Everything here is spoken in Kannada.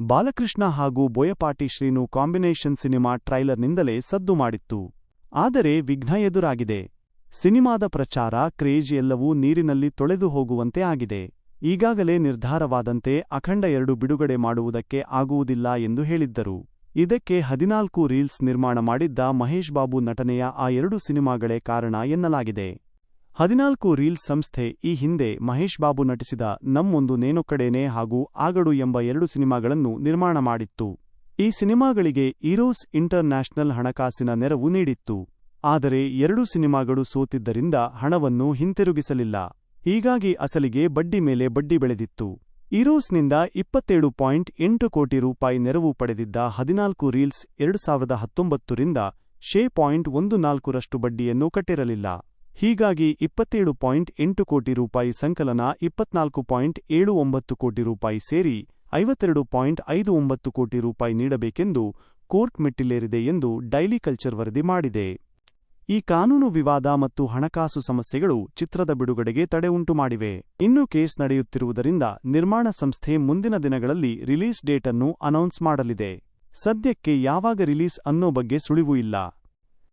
ಬಾಲಕೃಷ್ಣ ಹಾಗೂ ಬೋಯಪಾಟಿ ಶ್ರೀನು ಕಾಂಬಿನೇಷನ್ ಸಿನಿಮಾ ಟ್ರೈಲರ್ನಿಂದಲೇ ಸದ್ದು ಮಾಡಿತ್ತು. ಆದರೆ ವಿಘ್ನ ಎದುರಾಗಿದೆ. ಸಿನಿಮಾದ ಪ್ರಚಾರ, ಕ್ರೇಜ್ ಎಲ್ಲವೂ ನೀರಿನಲ್ಲಿ ತೊಳೆದು ಹೋಗುವಂತೆ ಆಗಿದೆ. ಈಗಾಗಲೇ ನಿರ್ಧಾರವಾದಂತೆ ಅಖಂಡ ಎರಡು ಬಿಡುಗಡೆ ಮಾಡುವುದಕ್ಕೆ ಆಗುವುದಿಲ್ಲ ಎಂದು ಹೇಳಿದ್ದರು. ಇದಕ್ಕೆ ಹದಿನಾಲ್ಕು ರೀಲ್ಸ್ ನಿರ್ಮಾಣ ಮಾಡಿದ್ದ ಮಹೇಶ್ ಬಾಬು ನಟನೆಯ ಆ ಎರಡು ಸಿನಿಮಾಗಳೇ ಕಾರಣ ಎನ್ನಲಾಗಿದೆ. ಹದಿನಾಲ್ಕು ರೀಲ್ಸ್ ಸಂಸ್ಥೆ ಈ ಹಿಂದೆ ಮಹೇಶ್ ಬಾಬು ನಟಿಸಿದ ನಮ್ಮೊಂದು ನೇನೊಕ್ಕಡೇನೆ ಹಾಗೂ ಆಗಡು ಎಂಬ ಎರಡು ಸಿನಿಮಾಗಳನ್ನು ನಿರ್ಮಾಣ ಮಾಡಿತ್ತು. ಈ ಸಿನಿಮಾಗಳಿಗೆ ಈರೋಸ್ ಇಂಟರ್ ನ್ಯಾಷನಲ್ ಹಣಕಾಸಿನ ನೆರವು ನೀಡಿತ್ತು. ಆದರೆ ಎರಡು ಸಿನಿಮಾಗಳು ಸೋತಿದ್ದರಿಂದ ಹಣವನ್ನು ಹಿಂತಿರುಗಿಸಲಿಲ್ಲ. ಹೀಗಾಗಿ ಅಸಲಿಗೆ ಬಡ್ಡಿ ಮೇಲೆ ಬಡ್ಡಿ ಬೆಳೆದಿತ್ತು. ಈರೋಸ್ನಿಂದ ಇಪ್ಪತ್ತೇಳು ಪಾಯಿಂಟ್ ಎಂಟು ಕೋಟಿ ರೂಪಾಯಿ ನೆರವು ಪಡೆದಿದ್ದ ಹದಿನಾಲ್ಕು ರೀಲ್ಸ್ ಎರಡು ಸಾವಿರದ ಹತ್ತೊಂಬತ್ತರಿಂದ ಶೇ ಪಾಯಿಂಟ್ ಒಂದು ನಾಲ್ಕರಷ್ಟು ಬಡ್ಡಿಯನ್ನು ಕಟ್ಟಿರಲಿಲ್ಲ. ಹೀಗಾಗಿ ಇಪ್ಪತ್ತೇಳು ಪಾಯಿಂಟ್ ಎಂಟು ಕೋಟಿ ರೂಪಾಯಿ ಸಂಕಲನ, ಇಪ್ಪತ್ನಾಲ್ಕು ಪಾಯಿಂಟ್ ಏಳು ಒಂಬತ್ತು ಕೋಟಿ ರೂಪಾಯಿ ಸೇರಿ ಐವತ್ತೆರಡು ಪಾಯಿಂಟ್ ಐದು ಒಂಬತ್ತು ಕೋಟಿ ರೂಪಾಯಿ ನೀಡಬೇಕೆಂದು ಕೋರ್ಟ್ ಮೆಟ್ಟಿಲೇರಿದೆ ಎಂದು ಡೈಲಿ ಕಲ್ಚರ್ ವರದಿ ಮಾಡಿದೆ. ಈ ಕಾನೂನು ವಿವಾದ ಮತ್ತು ಹಣಕಾಸು ಸಮಸ್ಯೆಗಳು ಚಿತ್ರದ ಬಿಡುಗಡೆಗೆ ತಡೆ ಉಂಟು ಮಾಡಿವೆ. ಇನ್ನು ಕೇಸ್ ನಡೆಯುತ್ತಿರುವುದರಿಂದ ನಿರ್ಮಾಣ ಸಂಸ್ಥೆ ಮುಂದಿನ ದಿನಗಳಲ್ಲಿ ರಿಲೀಸ್ ಡೇಟ್ ಅನ್ನು ಅನೌನ್ಸ್ ಮಾಡಲಿದೆ. ಸದ್ಯಕ್ಕೆ ಯಾವಾಗ ರಿಲೀಸ್ ಅನ್ನೋ ಬಗ್ಗೆ ಸುಳಿವು ಇಲ್ಲ.